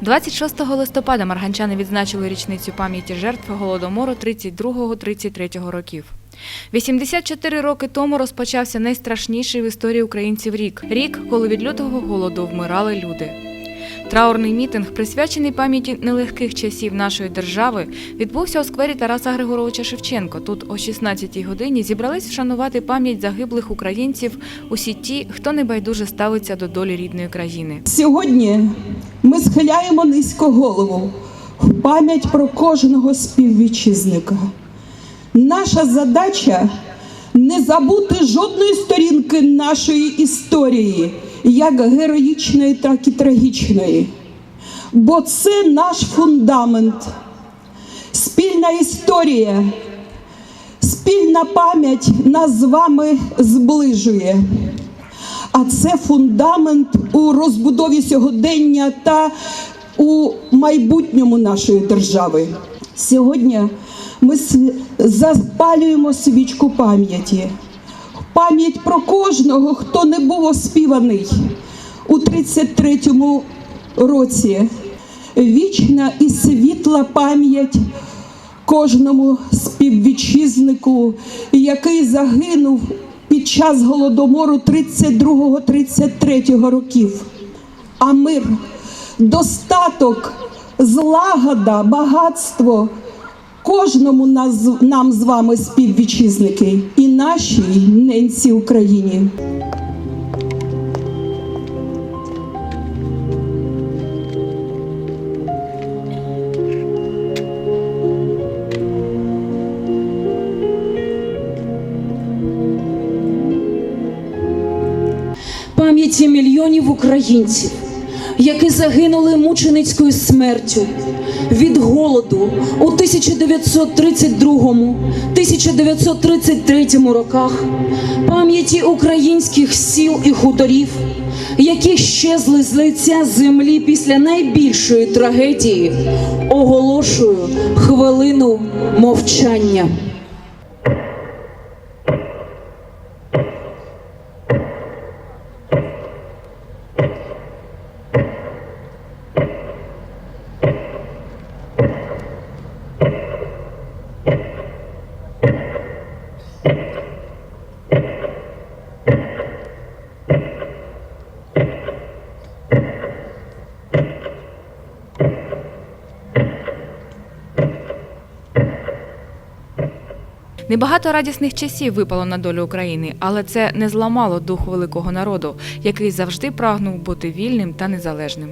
26 листопада марганчани відзначили річницю пам'яті жертв голодомору 32-33 років. 84 роки тому розпочався найстрашніший в історії українців рік рік, коли від лютого голоду вмирали люди. Траурний мітинг, присвячений пам'яті нелегких часів нашої держави, відбувся у сквері Тараса Григоровича Шевченко. Тут о 16-й годині зібрались вшанувати пам'ять загиблих українців усі ті, хто небайдуже ставиться до долі рідної країни. Сьогодні ми схиляємо низько голову в пам'ять про кожного співвітчизника. Наша задача не забути жодної сторінки нашої історії, як героїчної, так і трагічної. Бо це наш фундамент, спільна історія, спільна пам'ять нас з вами зближує. А це фундамент у розбудові сьогодення та у майбутньому нашої держави. Сьогодні ми запалюємо свічку пам'яті. Пам'ять про кожного, хто не був оспіваний у 33-му році. Вічна і світла пам'ять кожному співвітчизнику, який загинув під час голодомору 32-33 років. А мир, достаток, злагода, багатство кожному нас, нам з вами співвітчизники і нашій ненці Україні. пам'яті мільйонів українців, які загинули мученицькою смертю від голоду у 1932-1933 роках, пам'яті українських сіл і хуторів, які щезли з лиця землі після найбільшої трагедії, оголошую хвилину мовчання. Небагато радісних часів випало на долю України, але це не зламало дух великого народу, який завжди прагнув бути вільним та незалежним.